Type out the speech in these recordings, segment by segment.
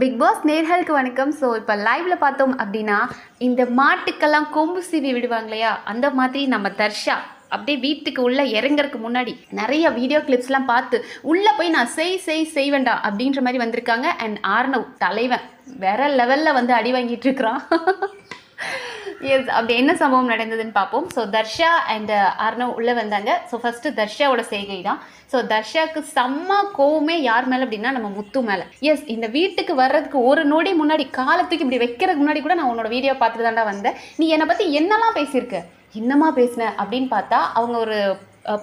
Big pass நேர்களுக்கு வணக்கம். So இப்போ லைவ்ல பார்த்தோம் அப்படின்னா இந்த மாட்டுக்கெல்லாம் கொம்பு சீவி விடுவாங்க இல்லையா அந்த மாதிரி நம்ம தர்ஷா அப்படியே வீட்டுக்கு உள்ள இறங்கறதுக்கு முன்னாடி நிறைய வீடியோ கிளிப்ஸ்லாம் பார்த்து உள்ளே போய் நான் செய் செய் செய்வேண்டா அப்படின்ற மாதிரி வந்திருக்காங்க. அண்ட் ஆர்னவ் தலைவன் வேற லெவலில் வந்து அடி வாங்கிட்டு இருக்கிறான். எஸ் அப்படி என்ன சம்பவம் நடந்ததுன்னு பார்ப்போம். So Dharsha and uh, Arnav உள்ளே வந்தாங்க. ஸோ ஃபஸ்ட்டு தர்ஷாவோட செய்கை தான் ஸோ தர்ஷாவுக்கு செம்ம கோவமே யார் மேலே அப்படின்னா நம்ம முத்து மேலே. எஸ் இந்த வீட்டுக்கு வர்றதுக்கு ஒரு நொடி முன்னாடி காலத்துக்கு இப்படி வைக்கிறதுக்கு முன்னாடி கூட நான் உன்னோட வீடியோ பார்த்துட்டு தாண்டா வந்தேன். நீ என்னை பற்றி என்னெல்லாம் பேசியிருக்க? என்னமா பேசின? அப்படின்னு பார்த்தா அவங்க ஒரு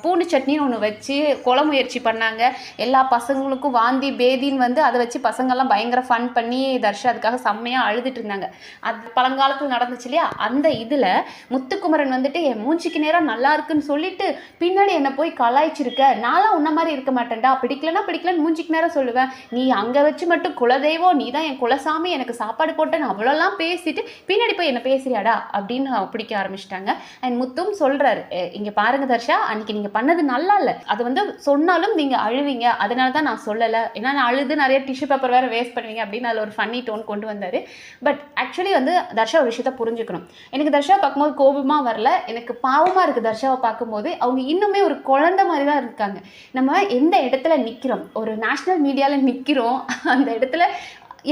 பூண்டு சட்னின்னு ஒன்று வச்சு கொலை முயற்சி பண்ணாங்க. எல்லா பசங்களுக்கும் வாந்தி பேதின்னு வந்து அதை வச்சு பசங்கள்லாம் பயங்கர ஃபன் பண்ணி தர்ஷா அதுக்காக செம்மையாக அழுதுட்டு இருந்தாங்க. அது பழங்காலத்தில் நடந்துச்சு இல்லையா? அந்த இதில் முத்துக்குமரன் வந்துட்டு என் மூஞ்சிக்கு நேரம் நல்லா இருக்குன்னு சொல்லிட்டு பின்னாடி என்னை போய் கலாய்ச்சிருக்க. நான்லாம் உன்ன மாதிரி இருக்க மாட்டேன்டா. பிடிக்கலன்னா பிடிக்கலன்னு மூஞ்சிக்கு நேரம் சொல்லுவேன். நீ அங்கே வச்சு மட்டும் குலதெய்வம் நீ தான் என் குலசாமி எனக்கு சாப்பாடு போட்டேன்னு அவ்வளோலாம் பேசிட்டு பின்னாடி போய் என்னை பேசுறியாடா? அப்படின்னு பிடிக்க ஆரம்பிச்சிட்டாங்க. அண்ட் முத்தும் சொல்கிறாரு இங்கே பாருங்க தர்ஷா அன்னைக்கு நீங்கள் பண்ணது நல்லா இல்லை. அது வந்து சொன்னாலும் நீங்கள் அழுவீங்க. அதனால தான் நான் சொல்லலை. ஏன்னா நான் அழுது நிறைய டிஷ்யூ பேப்பர் வேறு வேஸ்ட் பண்ணுவீங்க அப்படின்னு அதில் ஒரு ஃபன்னி டோன் கொண்டு வந்தார். பட் ஆக்சுவலி வந்து தர்ஷா ஒரு விஷயத்த புரிஞ்சுக்கணும். எனக்கு தர்ஷா பார்க்கும்போது கோபமாக வரல. எனக்கு பாவமாக இருக்குது தர்ஷாவை பார்க்கும்போது. அவங்க இன்னுமே ஒரு குழந்த மாதிரி தான் இருக்காங்க. நம்ம எந்த இடத்துல நிற்கிறோம் ஒரு நேஷ்னல் மீடியாவில் நிற்கிறோம் அந்த இடத்துல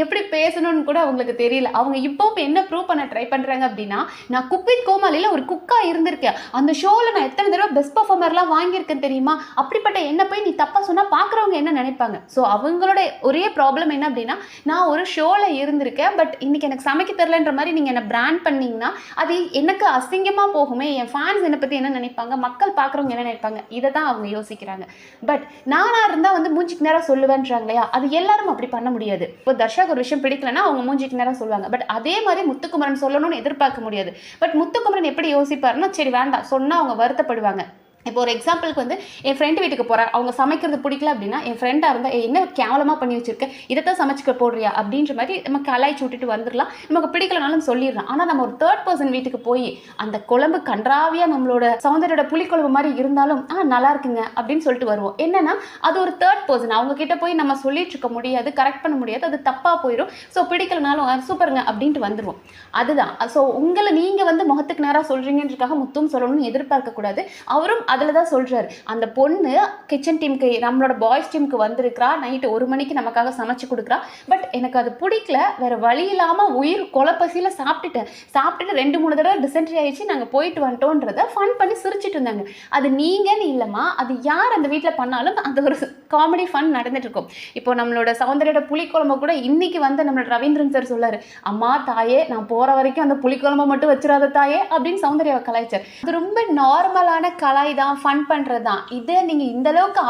எப்படி பேசணும்னு கூட அவங்களுக்கு தெரியல. அவங்க இப்போவும் என்ன ப்ரூவ் பண்ண ட்ரை பண்ணுறாங்க அப்படின்னா நான் குக் வித் கோமாளியில் ஒரு குக்காக இருந்திருக்கேன். அந்த ஷோவில் நான் எத்தனை தடவை பெஸ்ட் பர்ஃபார்மர்லாம் வாங்கியிருக்கேன் தெரியுமா? அப்படிப்பட்ட என்ன போய் நீ தப்பாக சொன்னால் பார்க்குறவங்க என்ன நினைப்பாங்க? ஸோ அவங்களோட ஒரே ப்ராப்ளம் என்ன அப்படின்னா நான் ஒரு ஷோவில் இருந்திருக்கேன் பட் இன்றைக்கி எனக்கு சமைக்க தெரிலன்ற மாதிரி நீங்கள் என்னை பிராண்ட் பண்ணிங்கன்னா அது எனக்கு அசிங்கமாக போகுமே. என் ஃபேன்ஸ் என்னை பற்றி என்ன நினைப்பாங்க? மக்கள் பார்க்குறவங்க என்ன நினைப்பாங்க? இதை தான் அவங்க யோசிக்கிறாங்க. பட் நானாக இருந்தால் வந்து மூஞ்சிக்கு நேரம் சொல்லுவேன்றாங்க இல்லையா? அது எல்லாரும் அப்படி பண்ண முடியாது. இப்போ தர்ஷாக்கு ஒரு விஷயம் பிடிக்கலன்னா அவங்க மூஞ்சிக்கு நேரம் சொல்லுவாங்க. பட் அதே மாதிரி முத்துக்குமரன் சொல்லணும்னு எதிர்பார்க்க முடியாது. பட் முத்துக்குமரன் எப்படி யோசிப்பாருன்னா சரி வேண்டாம். சொன்னால் அவங்க வருத்தப்படுவாங்க. இப்போ ஒரு எக்ஸாம்பிளுக்கு வந்து என் ஃப்ரெண்டு வீட்டுக்கு போகிறேன் அவங்க சமைக்கிறது பிடிக்கல அப்படின்னா என் ஃப்ரெண்டாக இருந்தால் என்ன கேவலமாக பண்ணி வச்சிருக்க? இதைத்தான் சமைச்சிக்க போடுறியா? அப்படின்ற மாதிரி நம்ம கலாய்ச்சி விட்டுட்டு வந்துடலாம். நமக்கு பிடிக்கலனாலும் சொல்லிடலாம். ஆனால் நம்ம ஒரு தேர்ட் பர்சன் வீட்டுக்கு போய் அந்த குழம்பு கன்றாவியாக நம்மளோட சௌந்தர்யோட புளிக்குழம்பு மாதிரி இருந்தாலும் ஆ நல்லா இருக்குங்க அப்படின்னு சொல்லிட்டு வருவோம். என்னன்னா அது ஒரு தேர்ட் பர்சன் அவங்க கிட்ட போய் நம்ம சொல்லிட்டு இருக்க முடியாது கரெக்ட் பண்ண முடியாது. அது தப்பாக போயிடும் ஸோ பிடிக்கலனாலும் சூப்பருங்க அப்படின்ட்டு வந்துடுவோம் அதுதான். ஸோ உங்களை நீங்கள் வந்து முகத்துக்கு நேராக சொல்கிறீங்கன்றக்காக முத்தும் சொல்லணும்னு எதிர்பார்க்கக்கூடாது. அவரும் அதில் தான் சொல்கிறாரு அந்த பொண்ணு கிச்சன் டீமுக்கு நம்மளோட பாய்ஸ் டீமுக்கு வந்திருக்கிறா. நைட்டு ஒரு மணிக்கு நமக்காக சமைச்சு கொடுக்குறா. பட் எனக்கு அது பிடிக்கல. வேறு வழி இல்லாமல் உயிர் கொலப்பசியில் சாப்பிட்டுட்டேன். சாப்பிட்டுட்டு ரெண்டு மூணு தடவை டிசென்ட்ரி ஆகிடுச்சு நாங்கள் போயிட்டு வந்துட்டோன்றத ஃபன் பண்ணி சிரிச்சிட்டு இருந்தாங்க. அது நீங்கன்னு இல்லைம்மா. அது யார் அந்த வீட்டில் பண்ணாலும் அந்த ஒரு காமெடி ஃபன் நடந்துட்டு இருக்கும். இப்போ நம்மளோட சௌந்தரியோட புளிக்குழம்பு கூட இன்னைக்கு வந்து நம்மளோட ரவீந்திரன் சார் சொல்லாரு. அம்மா தாயே நான் போகிற வரைக்கும் அந்த புளிக்குழம்பை மட்டும் வச்சிடாத தாயே அப்படின்னு சௌந்தர்யாவை கலாய்ச்சார். அது ரொம்ப நார்மலான கலாய் தான். ஃபன் பண்ணுறது தான் இதை நீங்கள் இந்த அளவுக்கு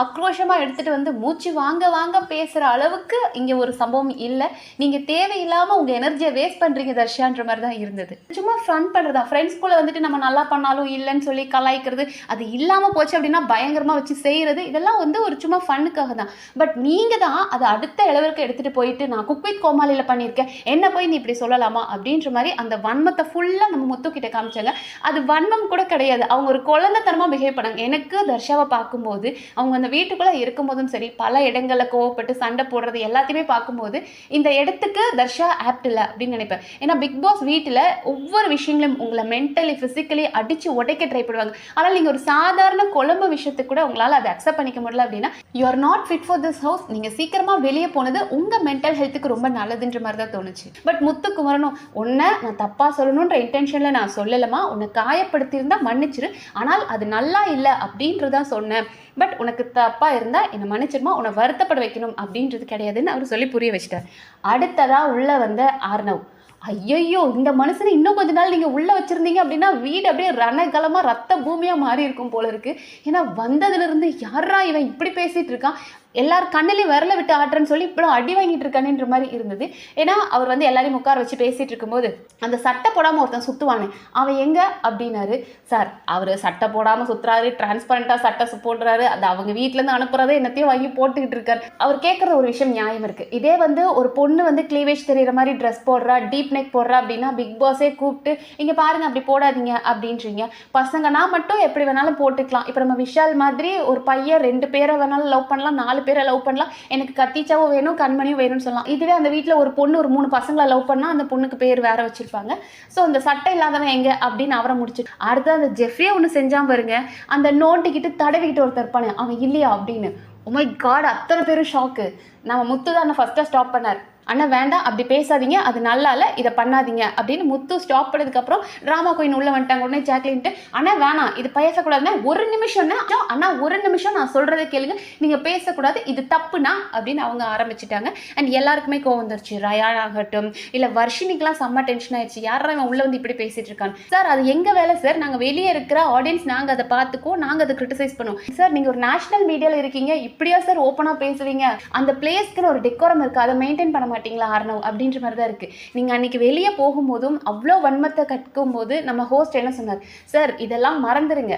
எடுத்துகிட்டு வந்து மூச்சு வாங்க வாங்க பேசுகிற அளவுக்கு இங்கே ஒரு சம்பவம் இல்லை. நீங்கள் தேவையில்லாமல் உங்கள் எனர்ஜியை வேஸ்ட் பண்ணுறீங்க தர்ஷான்ற மாதிரி தான் இருந்தது. சும்மா ஃபன் பண்ணுறதா ஃப்ரெண்ட்ஸ் கூட வந்துட்டு நம்ம நல்லா பண்ணாலும் இல்லைன்னு சொல்லி கலாய்க்கிறது அது இல்லாமல் போச்சு அப்படின்னா பயங்கரமாக வச்சு செய்கிறது இதெல்லாம் வந்து ஒரு சும்மா ஃபன்னுக்காக தான் பட் நீங்கள் தான் அதை அடுத்த அளவிற்கு எடுத்துகிட்டு போயிட்டு நான் குக் வித் கோமாளியில பண்ணியிருக்கேன் என்ன போய் நீ இப்படி சொல்லலாமா? அப்படின்ற மாதிரி அந்த வன்மத்தை ஃபுல்லாக நம்ம முத்துக்கிட்ட காமிச்சாங்க. அது வன்மம் கூட கிடையாது. அவங்க ஒரு குழந்தைத்தனமா பிஹேவ் படம் எனக்கு தர்ஷாவை பார்க்கும்போது அவங்க அந்த வீட்டுக்குள்ளே இருக்கும்போதும் சரி பல இடங்களில் கோவப்பட்டு சண்டை போடுறது எல்லாத்தையுமே பார்க்கும்போது இந்த இடத்துக்கு தர்ஷா ஆப்ட் இல்லை அப்படின்னு நினைப்பேன். ஏன்னா பிக் பாஸ் வீட்டில் ஒவ்வொரு விஷயங்களும் உங்களை மென்டலி ஃபிசிக்கலி அடித்து உடைக்க ட்ரை பண்ணுவாங்க. ஆனால் நீங்கள் ஒரு சாதாரண குழம்பு விஷயத்துக்கு கூட உங்களால் அதை அக்செப்ட் பண்ணிக்க முடியல அப்படின்னா you are not fit for this house நீங்கள் சீக்கிரமாக வெளியே போனது உங்கள் மென்டல் ஹெல்த்துக்கு ரொம்ப நல்லதுன்ற மாதிரி தான் தோணுச்சு. பட் முத்துக்குமரனும் உன்னை நான் தப்பாக சொல்லணுன்ற இன்டென்ஷனில் நான் சொல்லலமா உன்னை காயப்படுத்தியிருந்தால் மன்னிச்சிரு. ஆனால் அது நல்லா இல்லை அப்படின்றதான் சொன்னேன். பட் உனக்கு தப்பாக இருந்தால் என்னை மன்னிச்சிருமா உன்னை வருத்தப்பட வைக்கணும் அப்படின்றது கிடையாதுன்னு அவர் சொல்லி புரிய வச்சிட்டார். அடுத்ததாக உள்ளே வந்த ஆர்னவ் ஐயையோ இந்த மனுஷனை இன்னும் கொஞ்ச நாள் நீங்கள் உள்ளே வச்சுருந்தீங்க அப்படின்னா வீடு அப்படியே ரணகலமாக ரத்த பூமியாக மாறி இருக்கும் போல இருக்கு. ஏன்னா வந்ததுலேருந்து யாரா இவன் இப்படி பேசிகிட்டு இருக்கான்? எல்லார் கண்ணிலையும் விரல விட்டு ஆட்டுறேன்னு சொல்லி இப்படி அடி வாங்கிட்டு இருக்கானேன்ற மாதிரி இருந்தது. ஏன்னா அவர் வந்து எல்லாரையும் உட்கார வச்சு பேசிட்டு இருக்கும்போது அந்த சட்டை போடாமல் ஒருத்தன் சுற்றுவானே அவன் எங்க? அப்படின்னாரு. சார் அவர் சட்டை போடாமல் சுற்றுறாரு டிரான்ஸ்பரண்ட்டாக சட்டை சு- போடுறாரு. அது அவங்க வீட்டிலேருந்து அனுப்புறதே என்னத்தையும் வாங்கி போட்டுக்கிட்டு இருக்காரு. அவர் கேட்குற ஒரு விஷயம் நியாயம் இருக்கு. இதே வந்து ஒரு பொண்ணு வந்து கிளீவேஜ் தெரியுற மாதிரி ட்ரெஸ் போடுறா டீப் நெக் போடுறா அப்படின்னா பிக் பாஸே கூப்பிட்டு இங்கே பாருங்க அப்படி போடாதீங்க அப்படின்றீங்க. பசங்கன்னா மட்டும் எப்படி வேணாலும் போட்டுக்கலாம். இப்போ நம்ம விஷால் மாதிரி ஒரு பையன் ரெண்டு பேரை வேணாலும் லவ் பண்ணலாம் நாலு பேரை லவ் பண்ணலாம். எனக்கு கத்திச்சாவும் வேணும் கண்மணியும் வேணும்னு சொல்லலாம். இதுவே அந்த வீட்டில் ஒரு பொண்ணு ஒரு மூணு பசங்களை லவ் பண்ணால் அந்த பொண்ணுக்கு பேர் வேற வச்சிருப்பாங்க. ஸோ அந்த சட்டை இல்லாதவன் எங்க அப்படின்னு அவரை முடிச்சு அடுத்து அந்த ஜெஃப்ரியே ஒன்று செஞ்சான் பாருங்க. அந்த நோண்டிக்கிட்டு தடவிக்கிட்டு ஒருத்தர் இருப்பானே அவன் இல்லையா அப்படின்னு. Oh உமை காட் அத்தனை பேரும் ஷாக்கு நம்ம முத்து தான் ஃபஸ்ட்டாக ஸ்டாப் பண்ணார். அண்ணா வேண்டாம் அப்படி பேசாதீங்க அது நல்லா இல்லை இதை பண்ணாதீங்க அப்படின்னு முத்து ஸ்டாப் பண்ணதுக்கப்புறம் ட்ராமா கோயின் உள்ள வந்துட்டாங்க உடனே ஜாக்லின்ட்டு அண்ணா வேணாம் இது பேசக்கூடாதுன்னா ஒரு நிமிஷம்னா அண்ணா ஒரு நிமிஷம் நான் சொல்கிறத கேளுங்க நீங்கள் பேசக்கூடாது இது தப்புனா அப்படின்னு அவங்க ஆரம்பிச்சிட்டாங்க. அண்ட் எல்லாருக்குமே கோவம் வந்துருச்சு. ரயான் ஆகட்டும் இல்லை வர்ஷினிக்கெலாம் செம்ம டென்ஷன் ஆயிடுச்சு. யாரா இவன் உள்ளே வந்து இப்படி பேசிட்டு இருக்கான் சார் அது எங்கள் வேலை சார்? நாங்கள் வெளியே இருக்கிற ஆடியன்ஸ் நாங்கள் அதை பார்த்துக்கோ நாங்கள் அதை கிரிட்டிசைஸ் பண்ணுவோம். சார் நீங்கள் ஒரு நேஷனல் மீடியாவில் இருக்கீங்க இப்படியா சார் ஓப்பனாக பேசுவீங்க அந்த பிளேஸ்க்குன்னு ஒரு டெக்கோரம் இருக்குது அதை மெயின்டைன் பண்ண மாட்டீங்களா ஆரணவ் அப்படின்ற மாதிரி தான் இருக்குது நீங்கள் அன்றைக்கி வெளியே போகும்போதும் அவ்வளோ வன்மத்தை கற்கும்போது நம்ம ஹோஸ்ட் என்ன சொன்னார்? சார் இதெல்லாம் மறந்துடுங்க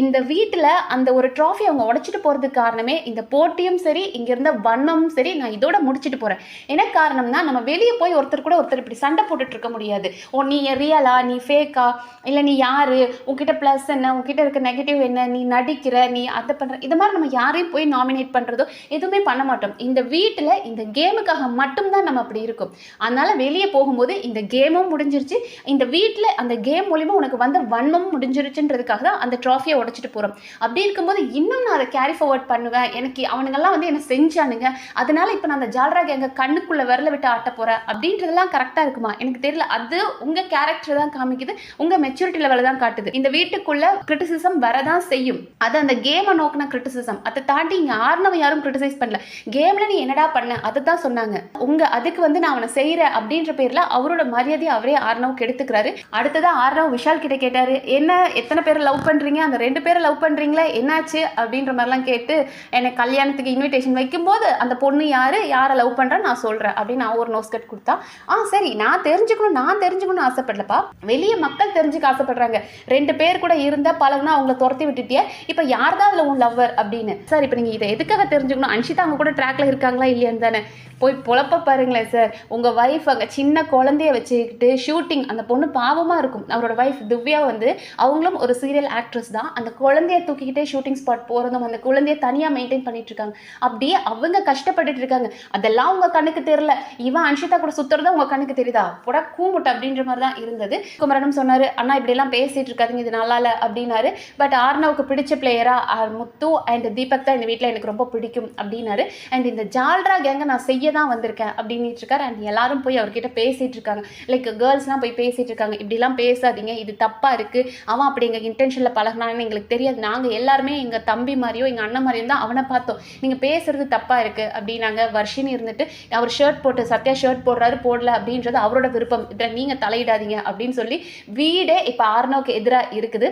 இந்த வீட்டில் அந்த ஒரு ட்ராஃபி அவங்க உடச்சிட்டு போகிறதுக்கு காரணமே இந்த போட்டியும் சரி இங்கே இருந்த வண்ணமும் சரி நான் இதோட முடிச்சிட்டு போகிறேன் என்ன காரணம்னா நம்ம வெளியே போய் ஒருத்தர் கூட ஒருத்தர் இப்படி சண்டை போட்டுட்டு இருக்க முடியாது. ஓ நீ ரியலா நீ ஃபேக்கா இல்லை நீ யார்? உங்ககிட்ட ப்ளஸ் என்ன? உங்ககிட்ட இருக்க நெகட்டிவ் என்ன? நீ நடிக்கிற? நீ அதை பண்ணுற இது மாதிரி நம்ம யாரையும் போய் நாமினேட் பண்ணுறதோ எதுவுமே பண்ண மாட்டோம். இந்த வீட்டில் இந்த கேமுக்காக மட்டும்தான் நம்ம அப்படி இருக்கும். அதனால் வெளியே போகும்போது இந்த கேமும் முடிஞ்சிருச்சு. இந்த வீட்டில் அந்த கேம் மூலிமா உனக்கு வந்த வன்மமும் முடிஞ்சிருச்சுன்றதுக்காக தான் அந்த ட்ராஃபியை உடச்சிட்டு போகிறோம் அப்படி இருக்கும்போது இன்னும் நான் அதை கேரி ஃபார்வர்ட் பண்ணுவேன். எனக்கு அவனுங்கெல்லாம் வந்து என்னை செஞ்சானுங்க. அதனால இப்போ நான் அந்த ஜால்ராக எங்கள் கண்ணுக்குள்ளே விரல விட்டு ஆட்ட போகிறேன் அப்படின்றதெல்லாம் கரெக்டாக இருக்குமா? எனக்கு தெரியல. அது உங்கள் கேரக்டர் தான் காமிக்குது. உங்கள் மெச்சூரிட்டி லெவலில் தான் காட்டுது. இந்த வீட்டுக்குள்ளே கிரிட்டிசிசம் வரதான் செய்யும். அது அந்த கேமை நோக்கின கிரிட்டிசிசம் அதை தாண்டி இங்கே ஆர்னவ யாரும் கிரிட்டிசைஸ் பண்ணல. கேமில் நீ என்னடா பண்ண? அதை தான் சொன்னாங்க. உங்கள் அதுக்கு வந்து நான் அவனை செய்கிறேன் அப்படின்ற பேரில் அவரோட மரியாதையை அவரே ஆர்னவ் கெடுத்துக்கிறாரு அடுத்ததா ஆர்னவ் விஷால் கிட்ட கேட்டார். என்ன? எத்தனை பேர் லவ் பண்ணுறீங்க அந்த ரெண்டு ரெண்டு பேரை லவ் பண்ணுறீங்களா என்னாச்சு? அப்படின்ற மாதிரிலாம் கேட்டு எனக்கு கல்யாணத்துக்கு இன்விடேஷன் வைக்கும்போது அந்த பொண்ணு யார் யாரை லவ் பண்ணுறேன் நான் சொல்கிறேன் அப்படின்னு நான் ஒரு நோஸ் கட் கொடுத்தா ஆ சரி நான் தெரிஞ்சுக்கணும் நான் தெரிஞ்சுக்கணும்னு ஆசைப்படலப்பா வெளியே மக்கள் தெரிஞ்சுக்க ஆசைப்படுறாங்க. ரெண்டு பேர் கூட இருந்தால் பழகுனா அவங்கள துரத்தி விட்டுட்டியே. இப்போ யார் தான் அதில் உன் லவ்வர் அப்படின்னு? சார் இப்போ நீங்கள் இதை எதுக்காக தெரிஞ்சுக்கணும்? அன்ஷிதா அவங்க கூட ட்ராக்ல இருக்காங்களா இல்லையான்னு தானே? போய் பொழப்ப பாருங்களேன் சார் உங்கள் ஒய்ஃப் அங்கே சின்ன குழந்தைய வச்சுக்கிட்டு ஷூட்டிங் அந்த பொண்ணு பாவமாக இருக்கும். அவரோட ஒய்ஃப் திவ்யா வந்து அவங்களும் ஒரு சீரியல் ஆக்ட்ரஸ் தான். அந்த குழந்தைய தூக்கிக்கிட்டே ஷூட்டிங் ஸ்பாட் போகிறதும் அந்த குழந்தைய தனியாக மெயின்டைன் பண்ணிட்டு இருக்காங்க அப்படியே அவங்க கஷ்டப்பட்டுட்டு இருக்காங்க. அதெல்லாம் உங்கள் கண்ணுக்கு தெரியல. இவன் அன்ஷிதா கூட சுத்துறதா உங்கள் கண்ணுக்கு தெரியுதா? புட கூமுட்டு அப்படின்ற மாதிரி தான் இருந்தது. குமரனும் சொன்னார் அண்ணா இப்படிலாம் பேசிட்டு இருக்காதீங்க இது நல்லா இல்லை அப்படின்னாரு. பட் ஆர்னவுக்கு பிடிச்ச பிளேயராக முத்து அண்ட் தீபக் தான் இந்த வீட்டில் எனக்கு ரொம்ப பிடிக்கும் அப்படின்னாரு. அண்ட் இந்த ஜால்ரா கேங்க நான் செய்ய தான் வந்திருக்கேன் அப்படின்னுட்டு இருக்காரு. அண்ட் எல்லாரும் போய் அவர்கிட்ட பேசிட்டு இருக்காங்க. லைக் கேர்ள்ஸ்லாம் போய் பேசிட்டு இருக்காங்க. இப்படிலாம் பேசாதீங்க இது தப்பாக இருக்குது அவன் அப்படி எங்கள் இன்டென்ஷனில் பழகினான்னு எங்களுக்கு தெரியாது. நாங்கள் எல்லாருமே எங்கள் தம்பி மாதிரியோ எங்கள் அண்ணன் மாதிரியும் தான் அவனை பார்த்தோம். நீங்கள் பேசுறது தப்பாக இருக்குது அப்படின்னாங்க. வர்ஷினி இருந்துட்டு அவர் ஷர்ட் போட்டு சத்யா ஷர்ட் போடுறாரு போடல அப்படின்றது அவரோட விருப்பம். இதில் நீங்கள் தலையிடாதீங்க அப்படின்னு சொல்லி வீடே இப்போ ஆர்னோக்கு எதிராக இருக்குது.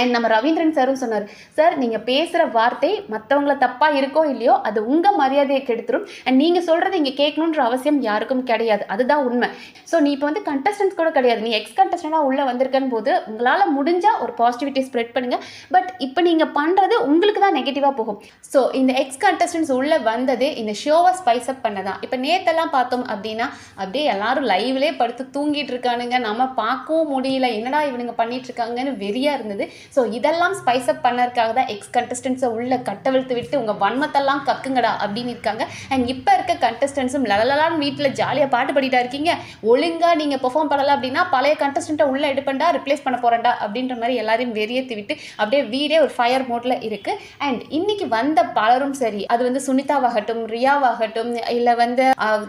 அண்ட் நம்ம ரவீந்திரன் சாரும் சொன்னார் சார் நீங்கள் பேசுகிற வார்த்தை மற்றவங்கள தப்பாக இருக்கோ இல்லையோ அது உங்கள் மரியாதையை கெடுத்துரும். அண்ட் நீங்கள் சொல்கிறது இங்கே கேட்கணுன்ற அவசியம் யாருக்கும் கிடையாது. அதுதான் உண்மை. ஸோ நீ இப்போ வந்து கண்டஸ்டன்ஸ் கூட கிடையாது. நீ எக்ஸ் கண்டஸ்டண்டாக உள்ளே வந்திருக்கன் போது உங்களால் முடிஞ்சால் ஒரு பாசிட்டிவிட்டி ஸ்ப்ரெட் பண்ணுங்கள் பட் இப்போ நீங்கள் பண்ணுறது உங்களுக்கு தான் நெகட்டிவாக போகும். ஸோ இந்த எக்ஸ் கண்டஸ்டன்ஸ் உள்ளே வந்தது இந்த ஷோவை ஸ்பைஸ் அப் பண்ண தான் இப்போ நேத்தெல்லாம் பார்த்தோம் அப்படின்னா அப்படியே எல்லாரும் லைவ்லேயே படுத்து தூங்கிட்டு இருக்கானுங்க. நம்ம பார்க்கவும் முடியல. என்னடா இவனுங்க பண்ணிட்டு இருக்காங்கன்னு வெறியாக இருந்தது. ஸோ இதெல்லாம் ஸ்பைஸ் அப் பண்ணறதுக்காக தான் எக்ஸ் கண்டஸ்டன்ஸை உள்ள கட்டவிழ்த்து விட்டு உங்கள் வன்மத்தெல்லாம் கக்குங்கடா அப்படின்னு இருக்காங்க. அண்ட் இப்போ இருக்க கண்டஸ்டன்ஸும் லலலான்னு வீட்டில் ஜாலியாக பாட்டு பாடிட்டா இருக்கீங்க. ஒழுங்காக நீங்கள் பெர்ஃபார்ம் பண்ணலை அப்படின்னா பழைய கண்டஸ்டண்ட்டை உள்ள எடுப்பண்டா ரிப்ளேஸ் பண்ண போகிறேன்டா அப்படின்ற மாதிரி எல்லாரையும் வெறியேற்றி விட்டு அப்படியே வீடே ஒரு ஃபயர் மோட்டில் இருக்குது அண்ட் இன்னைக்கு வந்த பலரும் சரி அது வந்து சுனிதாவாகட்டும் ரியாவாகட்டும் இல்லை வந்து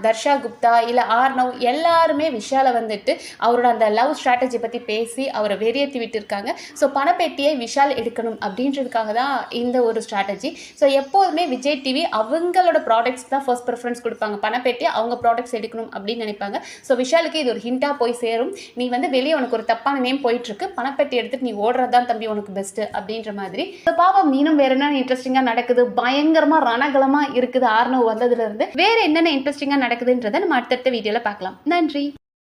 தர்ஷா குப்தா இல்லை ஆர்னவ் எல்லாருமே விஷாலை வந்துட்டு அவரோட அந்த லவ் ஸ்ட்ராட்டஜி பற்றி பேசி அவரை வெறியேற்றி விட்டுருக்காங்க ஸோ பணப்பெட்டியை விஷால் எடுக்கணும் அப்படின்றதுக்காக தான் இந்த ஒரு ஸ்ட்ராட்டஜி ஸோ எப்போதுமே விஜய் டிவி அவங்களோட ப்ராடக்ட்ஸ் தான் ஃபர்ஸ்ட் ப்ரிஃபரன்ஸ் கொடுப்பாங்க. பணப்பெட்டி அவங்க ப்ராடக்ட்ஸ் எடுக்கணும் அப்படின்னு நினைப்பாங்க. ஸோ விஷாலுக்கு இது ஒரு ஹிண்டாக போய் சேரும். நீ வந்து வெளியே உனக்கு ஒரு தப்பான நேம் போயிட்டுருக்கு. பணப்பெட்டி எடுத்துட்டு நீ ஓடுறது தான் தம்பி உனக்கு பெஸ்ட்டு அப்படின்ற மாதிரி. ஸோ பாவம் மீனும் வேற என்ன இன்ட்ரெஸ்டிங்காக நடக்குது? பயங்கரமாக ரணகலமாக இருக்குது ஆர்னவ் வந்ததுலேருந்து வேற என்னென்ன இன்ட்ரெஸ்டிங்காக நடக்குதுன்றதை நம்ம அடுத்தடுத்த வீடியோவில் பார்க்கலாம். நன்றி.